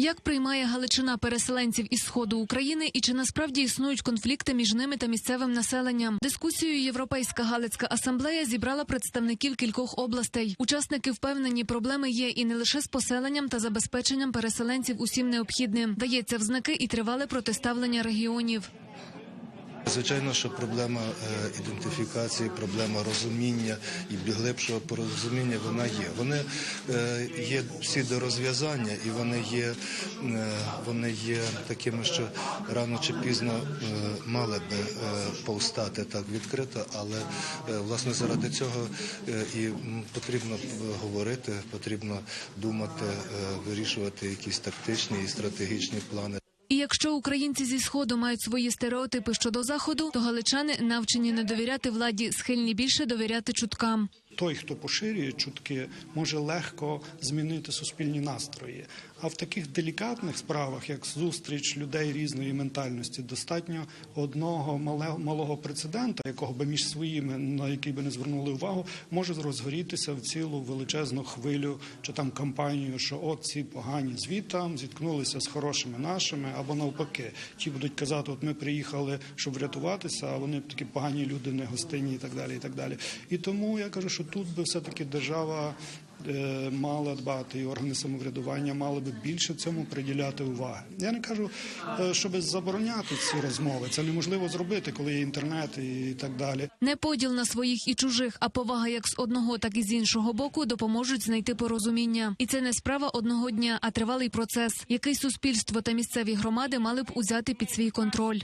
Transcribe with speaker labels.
Speaker 1: Як приймає Галичина переселенців із сходу України і чи насправді існують конфлікти між ними та місцевим населенням? Дискусію Європейська Галицька асамблея зібрала представників кількох областей. Учасники впевнені, проблеми є і не лише з поселенням та забезпеченням переселенців усім необхідним. Дається взнаки і тривале протиставлення регіонів.
Speaker 2: Звичайно, що проблема е, ідентифікації, проблема розуміння і глибшого порозуміння вона є. Вони е, є всі до розв'язання, і вони є, е, вони є такими, що рано чи пізно мали би повстати так відкрито, але власне заради цього і потрібно говорити, потрібно думати, вирішувати якісь тактичні і стратегічні плани.
Speaker 1: І якщо українці зі сходу мають свої стереотипи щодо заходу, то галичани навчені не довіряти владі, схильні більше довіряти чуткам.
Speaker 3: Той, хто поширює чутки, може легко змінити суспільні настрої. А в таких делікатних справах, як зустріч людей різної ментальності, достатньо одного малого прецедента, якого би між своїми, на який би не звернули увагу, може розгорітися в цілу величезну хвилю чи там кампанію, що от ці погані звітам зіткнулися з хорошими нашими, або навпаки, ті будуть казати, от ми приїхали, щоб врятуватися, а вони такі погані люди, не гостинні і так далі. І так далі. І тому я кажу, що тут би все-таки держава е, мала дбати, і органи самоврядування мали би більше цьому приділяти уваги. Я не кажу, е, щоб забороняти ці розмови. Це неможливо зробити, коли є інтернет і так далі.
Speaker 1: Не поділ на своїх і чужих, а повага як з одного, так і з іншого боку допоможуть знайти порозуміння. І це не справа одного дня, а тривалий процес, який суспільство та місцеві громади мали б узяти під свій контроль.